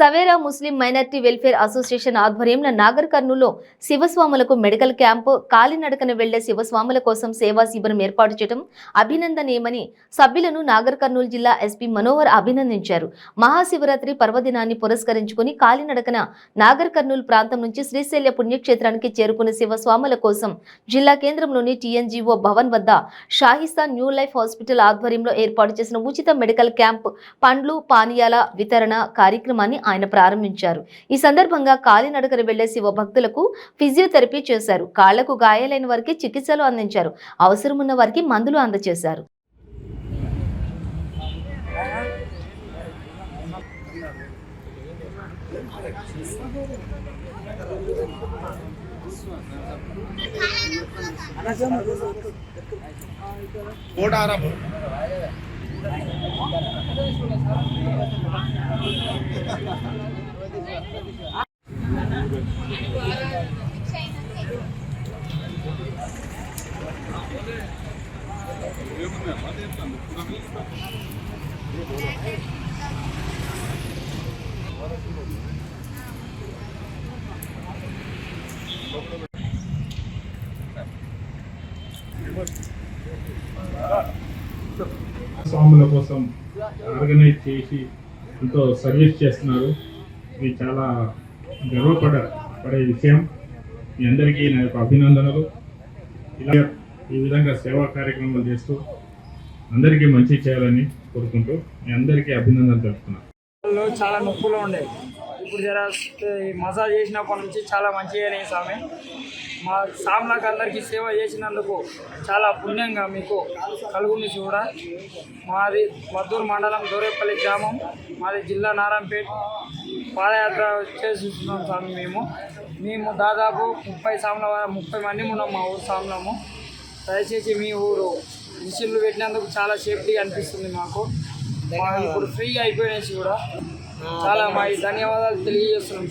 Savera Muslim minority welfare association ఆధ్వర్యంలో నాగర్ కర్నూలులో శివస్వాములకు medical camp కాలినడకన వెళ్ళే శివస్వాముల కోసం సేవా శిబిరం ఏర్పాటు చేయడం అభినందనీయమని సభ్యులను నాగర్ కర్నూలు జిల్లా ఎస్పీ మనోహర్ అభినందించారు. మహాశివరాత్రి పర్వదినాన్ని పురస్కరించుకుని కాలినడకన నాగర్ కర్నూలు ప్రాంతం నుంచి శ్రీశైల్య పుణ్యక్షేత్రానికి చేరుకున్న శివస్వాముల కోసం జిల్లా కేంద్రంలోని టీఎన్జీఓ భవన్ వద్ద షాహిస్తా న్యూ లైఫ్ హాస్పిటల్ ఆధ్వర్యంలో ఏర్పాటు చేసిన ఉచిత మెడికల్ క్యాంప్ పండ్లు పానీయాల వితరణ కార్యక్రమాన్ని ఆయన ప్రారంభించారు. ఈ సందర్భంగా కాలినడకన వెళ్ళే శివ భక్తులకు ఫిజియోథెరపీ చేశారు. కాళ్ళకు గాయాలైన వారికి చికిత్సలు అందించారు. అవసరమున్న వారికి మందులు అందజేశారు. కోడారం స్వాముల కోసం ఆర్గనైజ్ చేసి ఎంతో సర్వీస్ చేస్తున్నారు. ఇది చాలా గర్వపడ పడే విషయం. మీ అందరికీ నా యొక్క అభినందనలు. ఇలా ఈ విధంగా సేవా కార్యక్రమాలు చేస్తూ అందరికీ మంచి చేయాలని కోరుకుంటూ మీ అందరికీ అభినందనలు తెలుపుతున్నాను. వాళ్ళు చాలా నొప్పులు ఉండే. ఇప్పుడు జర మసాజ్ చేసినప్పటి నుంచి చాలా మంచిగా అయినాయి స్వామి. మా సామ్లాక్ అందరికీ సేవ చేసినందుకు చాలా పుణ్యంగా మీకు కలుగుని కూడా. మాది మద్దూరు మండలం దూరేపల్లి గ్రామం. మాది జిల్లా నారాయణపేట. పాదయాత్ర చేస్తున్నాం స్వామి మేము. మేము దాదాపు ముప్పై సాముల ముప్పై మంది ఉన్నాం మా ఊరు సాములము. దయచేసి మీ ఊరు మిషన్లు పెట్టినందుకు చాలా సేఫ్టీ అనిపిస్తుంది మాకు. ఇప్పుడు ఫ్రీగా అయిపోయినాయి కూడా చాలా మా ధన్యవాదాలు తెలియజేస్తున్నాం